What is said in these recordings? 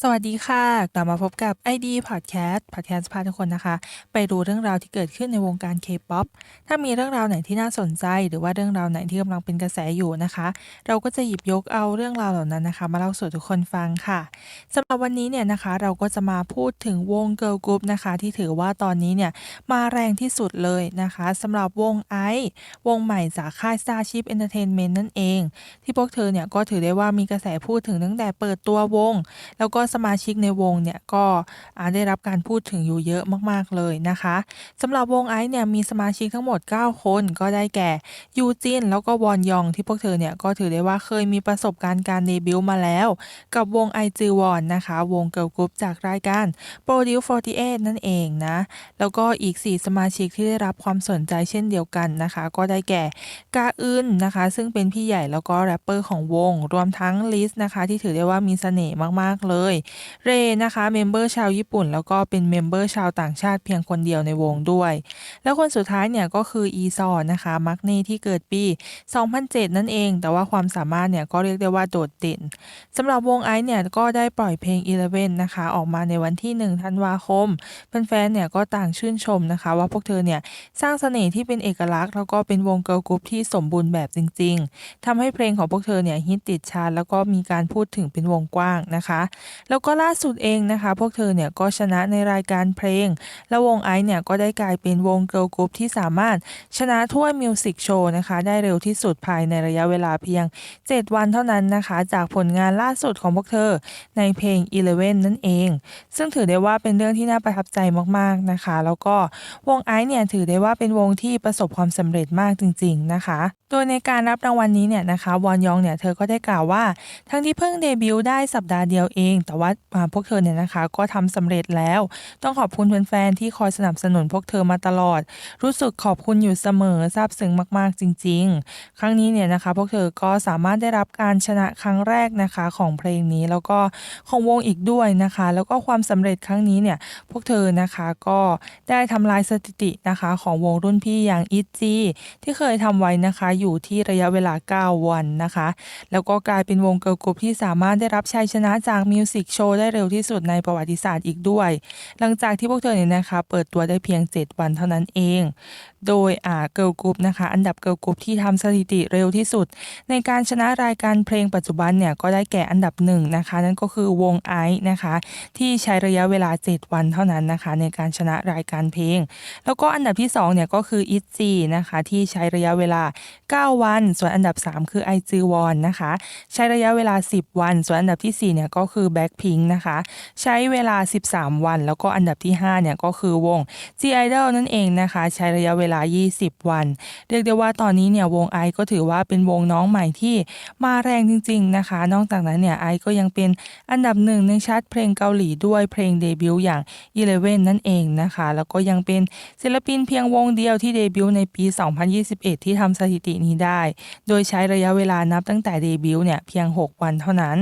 สวัสดีค่ะ กลับมาพบกับ ID Podcast Podcast พาทุกคนนะคะ ไปดูเรื่องราวที่เกิดขึ้นในวงการ K-POP ถ้ามีเรื่องราวไหนที่น่าสนใจ หรือว่าเรื่องราวไหนที่กำลังเป็นกระแสอยู่นะคะ เราก็จะหยิบยกเอาเรื่องราวเหล่านั้นนะคะ มาเล่าสู่ทุกคนฟังค่ะสำหรับวันนี้เนี่ยนะคะ เราก็จะมาพูดถึงวง Girl Group นะคะ ที่ถือว่าตอนนี้เนี่ยมาแรงที่สุดเลยนะคะสำหรับวงไอวงใหม่จากค่าย Starship Entertainment นั่นเอง ที่พวกเธอเนี่ยก็ถือได้ว่ามีกระแสพูดถึงตั้งแต่เปิดตัววง แล้วก็สมาชิกในวงเนี่ยก็ได้รับการพูดถึงอยู่เยอะมากๆเลยนะคะสำหรับวงไอซ์เนี่ยมีสมาชิกทั้งหมด 9 คนก็ได้แก่ยูจินแล้วก็วอนยองที่พวกเธอเนี่ยก็ถือได้ว่าเคยมีประสบการณ์การเดบิวต์มาแล้ว กับวงไอจีวอนนะคะ วงเกิร์ลกรุ๊ปจากรายการ Produce 48 นั่นเองนะแล้วก็อีก 4 สมาชิกที่ได้รับความสนใจเช่นเดียวกันนะคะ ก็ได้แก่กาอึนนะคะ ซึ่งเป็นพี่ใหญ่แล้วก็แรปเปอร์ของวง รวมทั้งลิสนะคะที่ถือได้ว่ามีเสน่ห์มากๆเลยเรนะคะเมมเบอร์ชาวญี่ปุ่น แล้วก็เป็นเมมเบอร์ชาวต่างชาติเพียงคนเดียวในวงด้วย แล้วคนสุดท้ายเนี่ยก็คืออีซอนะคะมักเน่ที่เกิดปี 2007 นั่นเอง แต่ว่าความสามารถเนี่ยก็เรียกได้ว่าโดดเด่นสำหรับวงไอซ์เนี่ยก็ได้ปล่อยเพลง Eleven นะคะ ออกมาในวันที่ 1 ธันวาคมแฟนๆเนี่ยก็ต่างชื่นชมนะคะ ว่าพวกเธอเนี่ยสร้างเสน่ห์ที่เป็นเอกลักษณ์แล้วก็เป็นวงเกิร์ลกรุ๊ปที่สมบูรณ์แบบจริง ๆทำให้เพลงของพวกเธอเนี่ยฮิตติดชาร์ตแล้วก็มีการพูดถึงเป็นวงกว้างนะคะแล้วก็ล่าสุดเองนะคะ พวกเธอเนี่ยก็ชนะในรายการเพลง และวงไอซ์เนี่ยก็ได้กลายเป็นวงเกิร์ลกรุ๊ปที่สามารถชนะถ้วยมิวสิกโชว์นะคะ ได้เร็วที่สุดภายในระยะเวลาเพียง 7 วันเท่านั้นนะคะ จากผลงานล่าสุดของพวกเธอในเพลง Eleven นั่นเอง ซึ่งถือได้ว่าเป็นเรื่องที่น่าประทับใจมากๆนะคะ แล้วก็วงไอซ์เนี่ยถือได้ว่าเป็นวงที่ประสบความสำเร็จมากจริง ๆนะคะ โดยในการรับรางวัลนี้เนี่ยนะคะวอนยองเนี่ยเธอก็ได้กล่าวว่า ทั้งที่เพิ่งเดบิวต์ได้สัปดาห์เดียวเองแต่ว่าาพวกเธอเนี่ยนะคะ ก็ทำสำเร็จแล้ว ต้องขอบคุณแฟนๆที่คอยสนับสนุนพวกเธอมาตลอด รู้สึกขอบคุณอยู่เสมอซาบซึ้งมากๆจริง ๆ ครั้งนี้เนี่ยนะคะ พวกเธอก็สามารถได้รับการชนะครั้งแรกนะคะของเพลงนี้แล้วก็ของวงอีกด้วยนะคะ แล้วก็ความสำเร็จครั้งนี้เนี่ยพวกเธอนะคะก็ได้ทำลายสถิตินะคะของวงรุ่นพี่อย่างอิจีที่เคยทำไว้นะคะอยู่ที่ระยะเวลา 9 วันนะคะ แล้วก็กลายเป็นวงเกิร์ลกรุ๊ปที่สามารถได้รับชัยชนะจากมิวสิกโชว์ได้เร็วที่สุดในประวัติศาสตร์อีกด้วย หลังจากที่พวกเธอเนี่ยนะคะเปิดตัวได้เพียง 7 วันเท่านั้นเอง โดยอ่าเกิร์ลกรุ๊ปนะคะอันดับเกิร์ลกรุ๊ปที่ทำสถิติเร็วที่สุด ในการชนะรายการเพลงปัจจุบันเนี่ยก็ได้แก่อันดับหนึ่งนะคะ นั่นก็คือวงไอซ์นะคะ ที่ใช้ระยะเวลา 7 วันเท่านั้นนะคะ ในการชนะรายการเพลง แล้วก็อันดับที่2เนี่ยก็คืออิจีนะคะที่ใช้ระยะเวลา 9 วัน ส่วนอันดับ 3 คือไอจีวอนนะคะ ใช้ระยะเวลา 10 วัน ส่วนอันดับที่4เนี่ยก็คือแบคพิงนะคะ ใช้เวลา 13 วัน แล้วก็อันดับที่ 5 เนี่ยก็คือวง G Idol นั่นเองนะคะ ใช้ระยะเวลา 20 วัน เรียกได้ว่าตอนนี้เนี่ยวงไอก็ถือว่าเป็นวงน้องใหม่ที่มาแรงจริง ๆ นะคะ นอกจากนั้นเนี่ยไอก็ยังเป็นอันดับหนึ่งในชาร์ตเพลงเกาหลีด้วยเพลงเดบิวต์อย่าง Eleven นั่นเองนะคะ แล้วก็ยังเป็นศิลปินเพียงวงเดียวที่เดบิวต์ในปี 2021 ที่ทำสถิตินี้ได้ โดยใช้ระยะเวลานับตั้งแต่เดบิวต์เนี่ยเพียง 6 วันเท่านั้น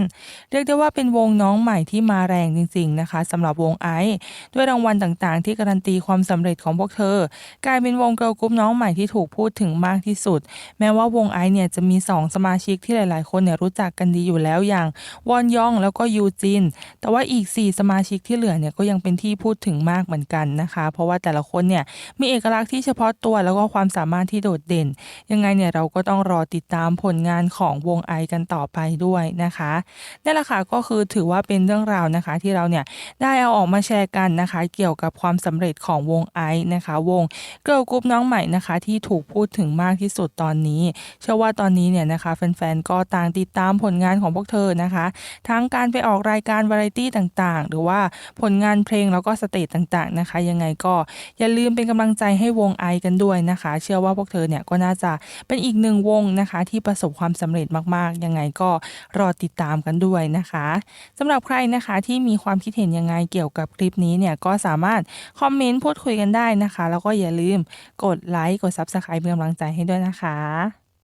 เรียกได้ว่าเป็นวงน้ององใหม่ที่มาแรงจริง ๆนะคะสำหรับวงไอซ์ด้วยรางวัลต่างๆ ที่การันตีความสำเร็จของพวกเธอ กลายเป็นวงเกิร์ลกรุ๊ปน้องใหม่ที่ถูกพูดถึงมากที่สุด แม้ว่าวงไอซ์เนี่ยจะมี 2 สมาชิกที่หลาย ๆ คนเนี่ยรู้จักกันดีอยู่แล้วอย่างวอนยองแล้วก็ยูจิน แต่ว่าอีก 4 สมาชิกที่เหลือเนี่ยก็ยังเป็นที่พูดถึงมากเหมือนกันนะคะ เพราะว่าแต่ละคนเนี่ยมีเอกลักษณ์ที่เฉพาะตัวแล้วก็ความสามารถที่โดดเด่น ยังไงเนี่ยเราก็ต้องรอติดตามผลงานของวงไอกันต่อไปด้วยนะคะนั่นแหละค่ะก็คือถือว่าเป็นเรื่องราวนะคะ ที่เราเนี่ยได้เอาออกมาแชร์กันนะคะ เกี่ยวกับความสำเร็จของวงไอนะคะ วงเกิร์ลกรุ๊ปน้องใหม่นะคะ ที่ถูกพูดถึงมากที่สุดตอนนี้ เชื่อว่าตอนนี้เนี่ยนะคะแฟนๆก็ต่างติดตามผลงานของพวกเธอนะคะ ทั้งการไปออกรายการวาไรตี้ต่างๆ หรือว่าผลงานเพลงแล้วก็สเตจต่างๆนะคะ ยังไงก็อย่าลืมเป็นกำลังใจให้วงไอกันด้วยนะคะ เชื่อว่าพวกเธอเนี่ยก็น่าจะเป็นอีกหนึ่งวงนะคะ ที่ประสบความสำเร็จมากๆ ยังไงก็รอติดตามกันด้วยนะคะสำหรับใครนะคะที่มีความคิดเห็นยังไงเกี่ยวกับคลิปนี้เนี่ยก็สามารถคอมเมนต์พูดคุยกันได้นะคะ แล้วก็อย่าลืมกดไลค์กด Subscribe เป็นกำลังใจให้ด้วยนะคะ